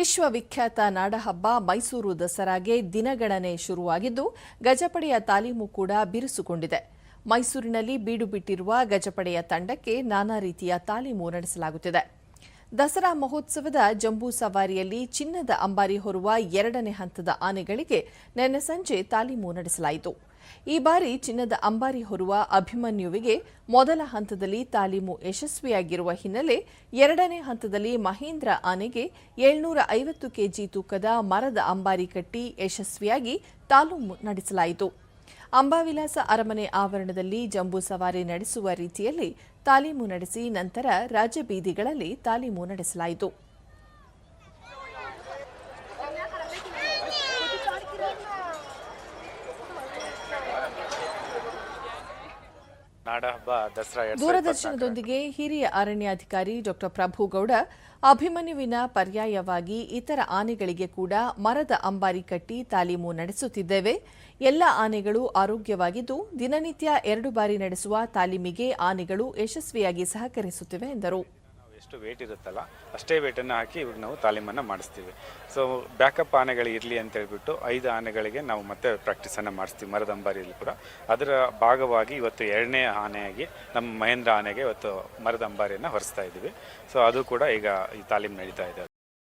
ವಿಶ್ವವಿಖ್ಯಾತ ನಾಡಹಬ್ಬ ಮೈಸೂರು ದಸರಾಗೆ ದಿನಗಣನೆ ಶುರುವಾಗಿದ್ದು, ಗಜಪಡೆಯ ತಾಲೀಮು ಕೂಡ ಬಿರುಸುಗೊಂಡಿದೆ. ಮೈಸೂರಿನಲ್ಲಿ ಬೀಡು ಬಿಟ್ಟಿರುವ ಗಜಪಡೆಯ ತಂಡಕ್ಕೆ ನಾನಾ ರೀತಿಯ ತಾಲೀಮು ನಡೆಸಲಾಗುತ್ತಿದೆ. ದಸರಾ ಮಹೋತ್ಸವದ ಜಂಬೂ ಸವಾರಿಯಲ್ಲಿ ಚಿನ್ನದ ಅಂಬಾರಿ ಹೊರುವ ಎರಡನೇ ಹಂತದ ಆನೆಗಳಿಗೆ ನಿನ್ನೆ ಸಂಜೆ ತಾಲೀಮು ನಡೆಸಲಾಯಿತು. ಈ ಬಾರಿ ಚಿನ್ನದ ಅಂಬಾರಿ ಹೊರುವ ಅಭಿಮನ್ಯುವಿಗೆ ಮೊದಲ ಹಂತದಲ್ಲಿ ತಾಲೀಮು ಯಶಸ್ವಿಯಾಗಿರುವ ಹಿನ್ನೆಲೆ ಎರಡನೇ ಹಂತದಲ್ಲಿ ಮಹೇಂದ್ರ ಆನೆಗೆ ಏಳ್ನೂರ ಐವತ್ತು ಕೆಜಿ ತೂಕದ ಮರದ ಅಂಬಾರಿ ಕಟ್ಟಿ ಯಶಸ್ವಿಯಾಗಿ ತಾಲೂಮು ನಡೆಸಲಾಯಿತು. ಅಂಬಾವಿಲಾಸ ಅರಮನೆ ಆವರಣದಲ್ಲಿ ಜಂಬೂ ಸವಾರಿ ನಡೆಸುವ ರೀತಿಯಲ್ಲಿ ತಾಲೀಮು ನಡೆಸಿ ನಂತರ ರಾಜಬೀದಿಗಳಲ್ಲಿ ತಾಲೀಮು ನಡೆಸಲಾಯಿತು. ನಾಡಹಬ್ಬ ದಸರಾ ದೂರದರ್ಶನದೊಂದಿಗೆ ಹಿರಿಯ ಅರಣ್ಯಾಧಿಕಾರಿ ಡಾ ಪ್ರಭುಗೌಡ ಅಭಿಮನ್ಯುವಿನ ಪರ್ಯಾಯವಾಗಿ ಇತರ ಆನೆಗಳಿಗೆ ಕೂಡ ಮರದ ಅಂಬಾರಿ ಕಟ್ಟಿ ತಾಲೀಮು ನಡೆಸುತ್ತಿದ್ದೇವೆ. ಎಲ್ಲ ಆನೆಗಳು ಆರೋಗ್ಯವಾಗಿದ್ದು ದಿನನಿತ್ಯ ಎರಡು ಬಾರಿ ನಡೆಸುವ ತಾಲೀಮಿಗೆ ಆನೆಗಳು ಯಶಸ್ವಿಯಾಗಿ ಸಹಕರಿಸುತ್ತಿವೆ ಎಂದರು. ಎಷ್ಟು ವೇಟ್ ಇರುತ್ತಲ್ಲ, ಅಷ್ಟೇ ವೇಟನ್ನು ಹಾಕಿ ಇವಾಗ ನಾವು ತಾಲೀಮನ್ನು ಮಾಡಿಸ್ತೀವಿ. ಸೊ ಬ್ಯಾಕಪ್ ಆನೆಗಳು ಇರಲಿ ಅಂತ ಹೇಳ್ಬಿಟ್ಟು ಐದು ಆನೆಗಳಿಗೆ ನಾವು ಮತ್ತೆ ಪ್ರಾಕ್ಟೀಸನ್ನು ಮಾಡಿಸ್ತೀವಿ, ಮರದ ಅಂಬಾರಿಯಲ್ಲಿ ಕೂಡ. ಅದರ ಭಾಗವಾಗಿ ಇವತ್ತು ಎರಡನೇ ಆನೆಯಾಗಿ ನಮ್ಮ ಮಹೇಂದ್ರ ಆನೆಗೆ ಇವತ್ತು ಮರದ ಅಂಬಾರಿಯನ್ನು ಹೊರಿಸ್ತಾ ಇದ್ದೀವಿ. ಸೊ ಅದು ಕೂಡ ಈಗ ಈ ತಾಲೀಮು ನಡೀತಾ ಇದೆ.